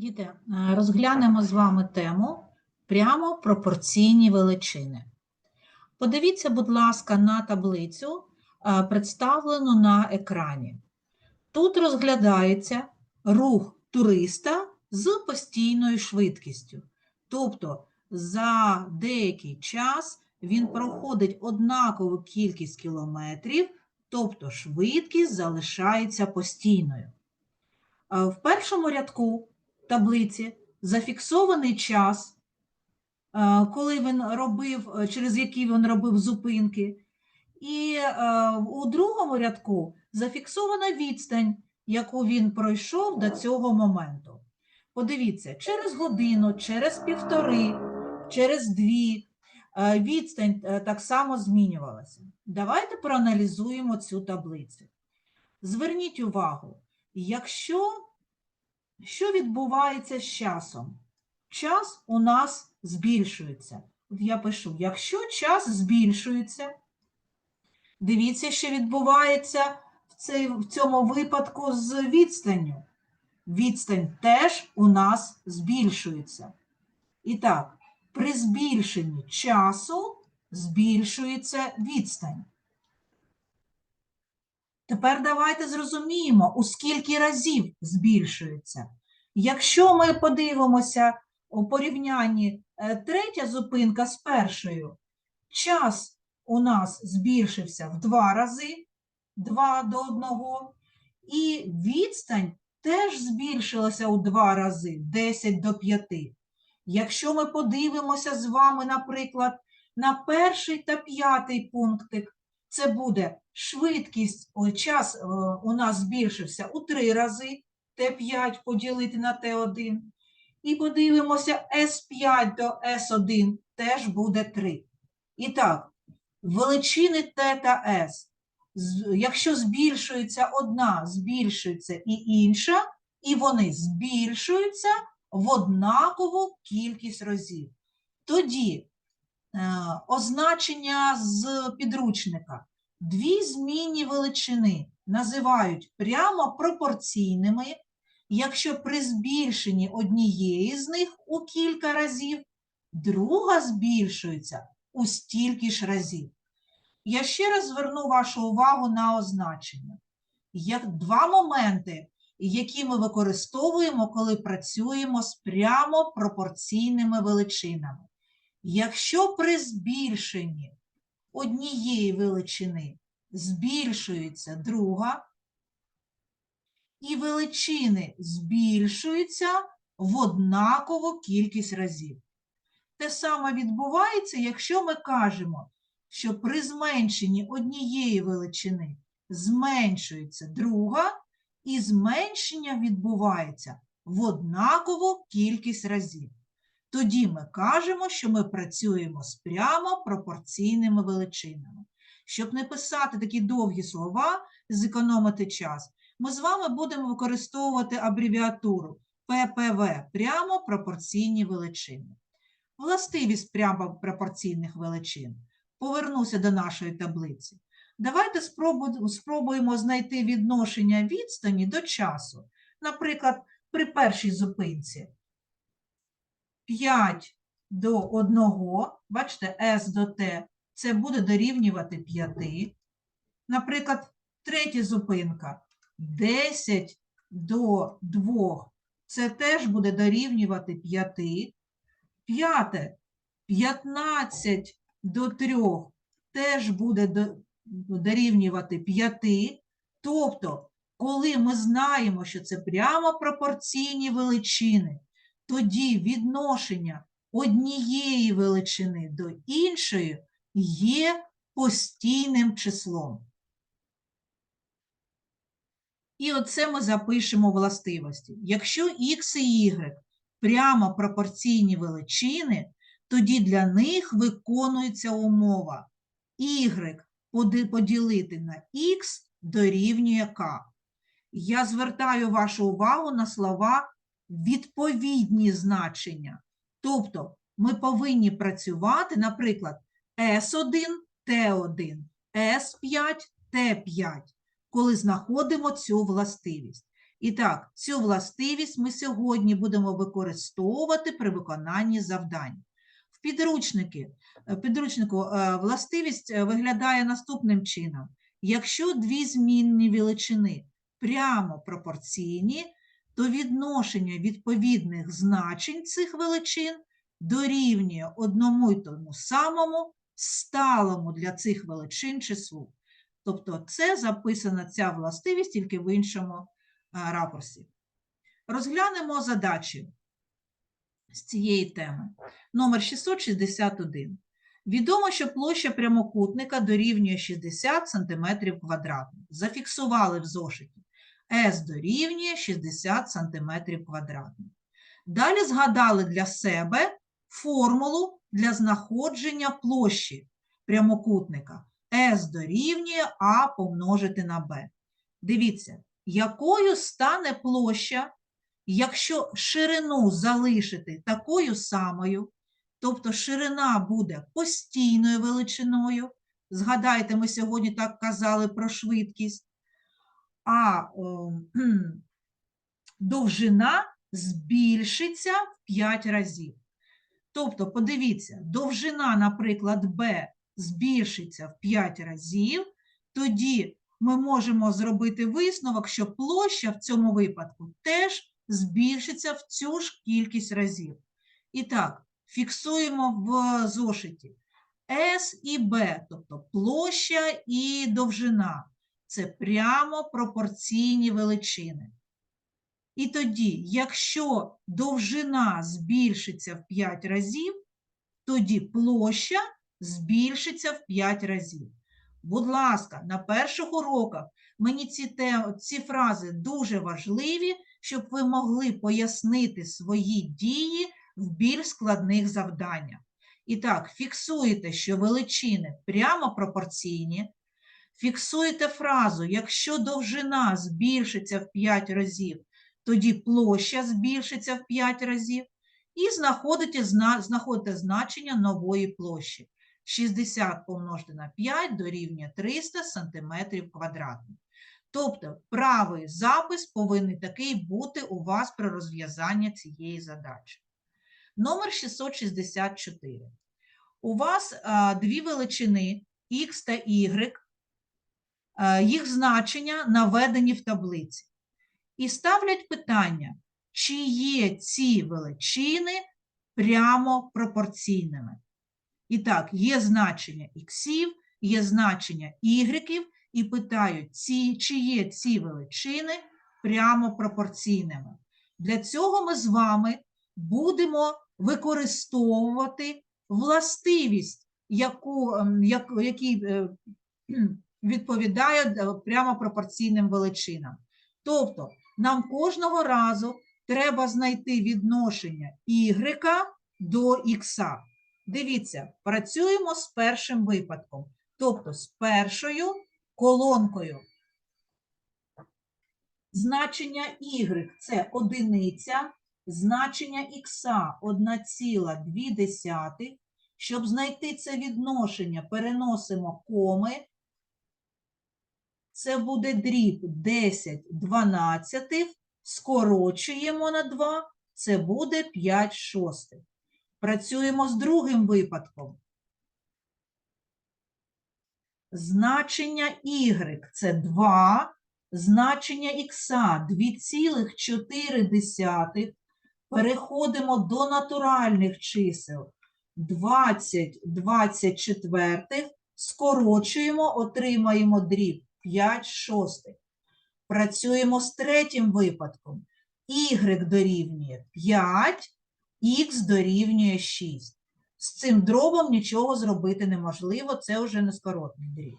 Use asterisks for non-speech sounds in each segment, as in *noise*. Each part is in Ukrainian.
Діти, е, розглянемо з вами тему прямо пропорційні величини. Подивіться, будь ласка, на таблицю, е, представлену на екрані. Тут розглядається рух туриста з постійною швидкістю. Тобто за деякий час він проходить однакову кількість кілометрів, тобто швидкість залишається постійною. Е, В першому рядку таблиці зафіксований час, е, коли він робив, е, через який він робив зупинки. І е, у другому рядку зафіксована відстань, яку він пройшов до цього моменту. Подивіться, через годину, через півтори, через дві відстань так само змінювалася. Давайте проаналізуємо цю таблицю. Зверніть увагу, якщо що відбувається з часом? Час у нас збільшується. От я пишу, якщо час збільшується, дивіться, що відбувається в, цей, в цьому випадку з відстанню. Відстань теж у нас збільшується. І так, при збільшенні часу збільшується відстань. Тепер давайте зрозуміємо, у скільки разів збільшується. Якщо ми подивимося у порівнянні е, третя зупинка з першою, час у нас збільшився в два рази, 2 до 1, і відстань теж збільшилася у два рази, 10 до 5. Якщо ми подивимося з вами, наприклад, на перший та п'ятий пунктик, це буде швидкість, ой, час е, у нас збільшився у три рази, Т5 поділити на Т1. І подивимося, С5 до С1 теж буде 3. І так, величини Т та С. Якщо збільшується одна, збільшується і інша, і вони збільшуються в однакову кількість разів. Тоді е, означення з підручника. Дві змінні величини називають прямо пропорційними, якщо при збільшенні однієї з них у кілька разів, друга збільшується у стільки ж разів. Я ще раз зверну вашу увагу на означення. Як два моменти, які ми використовуємо, коли працюємо з прямо пропорційними величинами. Якщо при збільшенні однієї величини збільшується друга, і величини збільшуються в однакову кількість разів. Те саме відбувається, якщо ми кажемо, що при зменшенні однієї величини зменшується друга, і зменшення відбувається в однакову кількість разів. Тоді ми кажемо, що ми працюємо з прямо пропорційними величинами. Щоб не писати такі довгі слова, зекономити час, ми з вами будемо використовувати абревіатуру ППВ прямо пропорційні величини. Властивість прямо пропорційних величин. Повернуся до нашої таблиці. Давайте спробуємо знайти відношення відстані до часу. Наприклад, при першій зупинці 5 до 1, бачите, S до T, це буде дорівнювати 5. Наприклад, третя зупинка 10 до 2, це теж буде дорівнювати 5. П'яте 15 до 3 теж буде дорівнювати 5. Тобто, коли ми знаємо, що це прямо пропорційні величини, тоді відношення однієї величини до іншої є постійним числом. І оце ми запишемо властивості. Якщо х і y прямо пропорційні величини, тоді для них виконується умова y поділити на х дорівнює k. Я звертаю вашу увагу на слова відповідні значення. Тобто ми повинні працювати, наприклад, S1, T1, S5, T5, коли знаходимо цю властивість. І так, цю властивість ми сьогодні будемо використовувати при виконанні завдань. В підручники, е, підручнику е, властивість е, виглядає наступним чином. Якщо дві змінні величини прямо пропорційні, то відношення відповідних значень цих величин дорівнює одному й тому самому сталому для цих величин числу. Тобто це записана ця властивість тільки в іншому е, ракурсі. Розглянемо задачі з цієї теми. Номер 661. Відомо, що площа прямокутника дорівнює 60 см квадратних. Зафіксували в зошиті. С дорівнює 60 см квадратних. Далі згадали для себе формулу для знаходження площі прямокутника. С дорівнює А помножити на Б. Дивіться, якою стане площа, якщо ширину залишити такою самою, тобто ширина буде постійною величиною. Згадайте, ми сьогодні так казали про швидкість, а *clears throat* довжина збільшиться в 5 разів. Тобто, подивіться, довжина, наприклад, b збільшиться в 5 разів, тоді ми можемо зробити висновок, що площа в цьому випадку теж збільшиться в цю ж кількість разів. І так, фіксуємо в зошиті S і B, тобто площа і довжина. Це прямо пропорційні величини. І тоді, якщо довжина збільшиться в 5 разів, тоді площа збільшиться в 5 разів. Будь ласка, на перших уроках мені ці, те, ці фрази дуже важливі, щоб ви могли пояснити свої дії в більш складних завданнях. І так, фіксуєте, що величини прямо пропорційні. Фіксуєте фразу, якщо довжина збільшиться в 5 разів, тоді площа збільшиться в 5 разів, і знаходите, знаходите значення нової площі. 60 помножити на 5 дорівнює 300 см квадратних. Тобто правий запис повинен такий бути у вас при розв'язанні цієї задачі. Номер 664. У вас а, дві величини x та y, їх значення наведені в таблиці. І ставлять питання, чи є ці величини прямо пропорційними. І так, є значення іксів, є значення ігреків, і питають, ці, чи є ці величини прямо пропорційними. Для цього ми з вами будемо використовувати властивість, яку, ем, як, який е, відповідає прямо пропорційним величинам. Тобто, нам кожного разу треба знайти відношення y до х. Дивіться, працюємо з першим випадком, тобто з першою колонкою. Значення y – це одиниця, значення х – 1,2. Щоб знайти це відношення, переносимо коми. Це буде дріб 10 дванадцятих, скорочуємо на 2, це буде 5 шостих. Працюємо з другим випадком. Значення y – це 2, значення х – 2,4. Переходимо до натуральних чисел. 20 24, скорочуємо, отримаємо дріб 5 шостих. Працюємо з третім випадком. y дорівнює 5, х дорівнює 6. З цим дробом нічого зробити неможливо, це вже нескоротний дріб.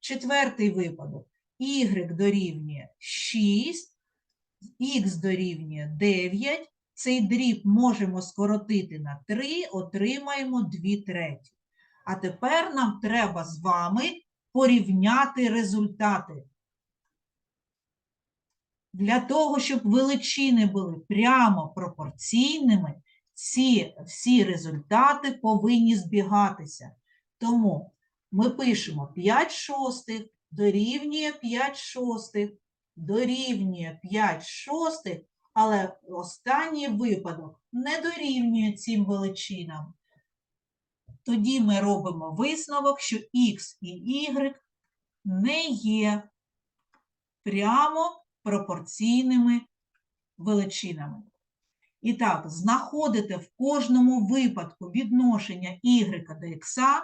Четвертий випадок. y дорівнює 6, х дорівнює 9. Цей дріб можемо скоротити на 3, отримаємо 2 треті. А тепер нам треба з вами порівняти результати. Для того, щоб величини були прямо пропорційними, ці всі результати повинні збігатися. Тому ми пишемо 5 шостих дорівнює 5 шостих. дорівнює 5 шостих, але останній випадок не дорівнює цим величинам. Тоді ми робимо висновок, що х і y не є прямо пропорційними величинами. І так, знаходите в кожному випадку відношення y до x,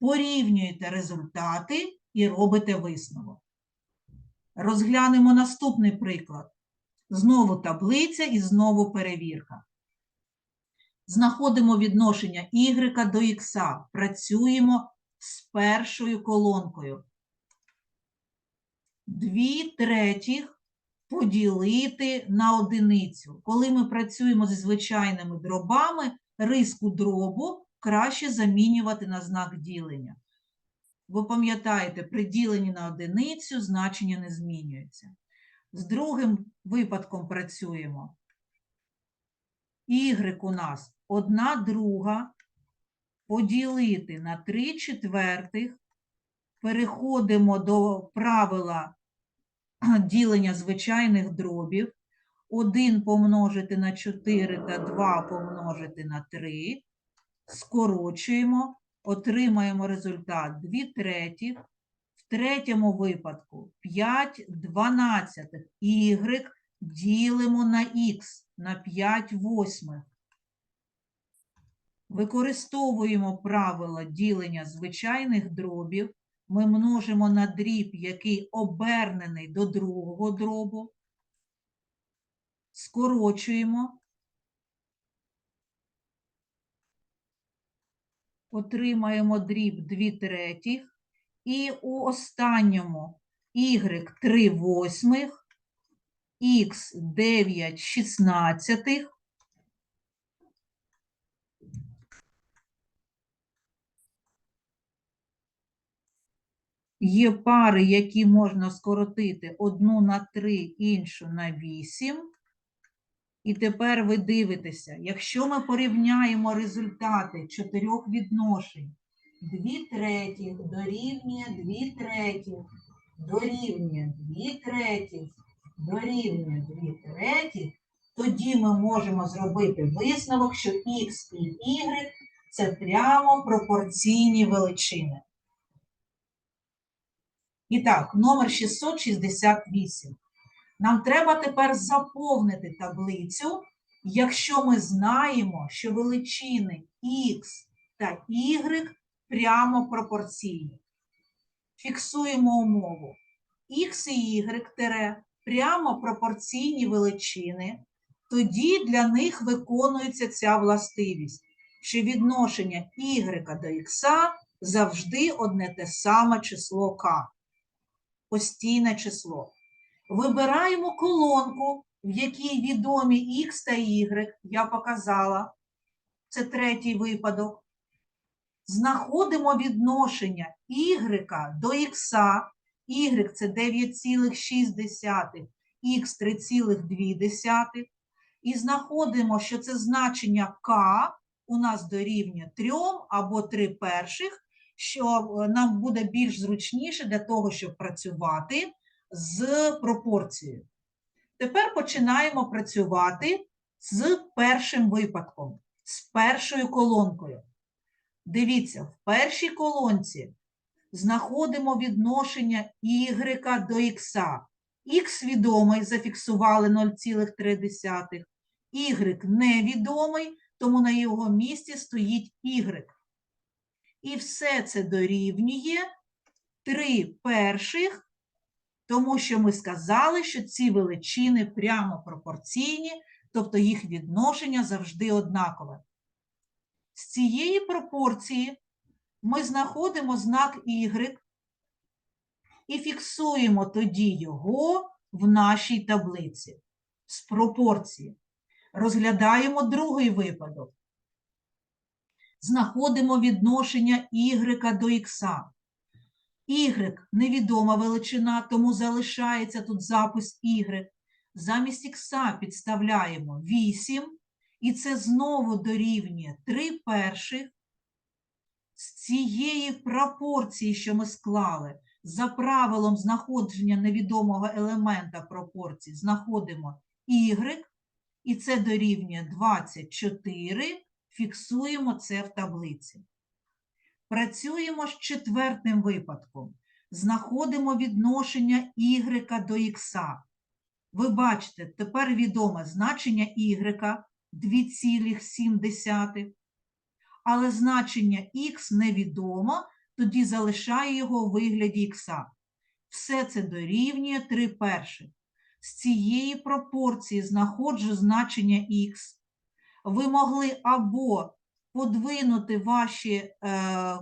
порівнюєте результати і робите висновок. Розглянемо наступний приклад. Знову таблиця і знову перевірка. Знаходимо відношення y до x. Працюємо з першою колонкою. Дві третіх поділити на одиницю. Коли ми працюємо зі звичайними дробами, риску дробу краще замінювати на знак ділення. Ви пам'ятаєте, при діленні на одиницю значення не змінюється. З другим випадком працюємо. Y у нас 1 друга поділити на 3 четвертих. Переходимо до правила *clears throat* ділення звичайних дробів. 1 помножити на 4 та 2 помножити на 3. Скорочуємо, отримаємо результат 2 третіх. В третьому випадку 5 дванадцятих. Y ділимо на х, на 5 восьмих. Використовуємо правило ділення звичайних дробів. Ми множимо на дріб, який обернений до другого дробу. Скорочуємо. Отримаємо дріб 2 третіх. І у останньому y 3 восьмих, х 9 шістнадцятих. Є пари, які можна скоротити одну на 3, іншу на 8. І тепер ви дивитеся, якщо ми порівняємо результати чотирьох відношень, 2 третіх дорівнює 2 третіх, дорівнює 2 третіх, дорівнює 2 третіх, тоді ми можемо зробити висновок, що х і y – це прямо пропорційні величини. І так, номер 668. Нам треба тепер заповнити таблицю, якщо ми знаємо, що величини х та y прямо пропорційні. Фіксуємо умову. Х і y тире прямо пропорційні величини, тоді для них виконується ця властивість, що відношення y до х завжди одне те саме число k. Постійне число. Вибираємо колонку, в якій відомі х та y, я показала. Це третій випадок. Знаходимо відношення y до х. y це 9,6, х 3,2. І знаходимо, що це значення k у нас дорівнює 3 або 3 перших, що е, нам буде більш зручніше для того, щоб працювати з пропорцією. Тепер починаємо працювати з першим випадком, з першою колонкою. Дивіться, в першій колонці знаходимо відношення y до х. Х відомий, зафіксували 0,3. Y невідомий, тому на його місці стоїть y. І все це дорівнює 3 перших тому що ми сказали, що ці величини прямо пропорційні, тобто їх відношення завжди однакове. З цієї пропорції ми знаходимо знак y і фіксуємо тоді його в нашій таблиці з пропорції. Розглядаємо другий випадок. Знаходимо відношення y до х. Y невідома величина, тому залишається тут запис Y. Замість х підставляємо 8, і це знову дорівнює 3 перших. З цієї пропорції, що ми склали, за правилом знаходження невідомого елемента пропорцій знаходимо y, і це дорівнює 24, фіксуємо це в таблиці. Працюємо з четвертим випадком. Знаходимо відношення y до х. Ви бачите, тепер відоме значення y 2,7, але значення х невідомо, тоді залишаю його у вигляді х. Все це дорівнює 3 перших. З цієї пропорції знаходжу значення х. Ви могли або подвинути ваші, е,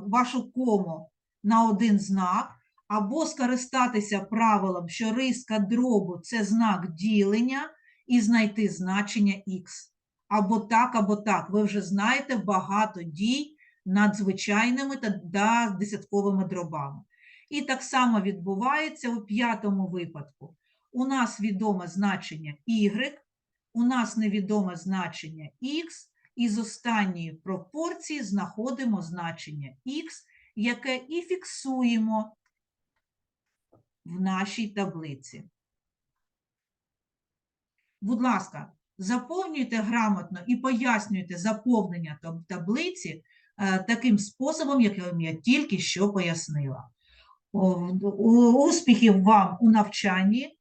вашу кому на один знак, або скористатися правилом, що риска дробу це знак ділення, і знайти значення х. Або так, або так. Ви вже знаєте багато дій над звичайними та десятковими дробами. І так само відбувається у п'ятому випадку. У нас відоме значення y, у нас невідоме значення х, і з останньої пропорції знаходимо значення х, яке і фіксуємо в нашій таблиці. Будь ласка, заповнюйте грамотно і пояснюйте заповнення таблиці е, таким способом, яким я тільки що пояснила. Успіхів вам у навчанні.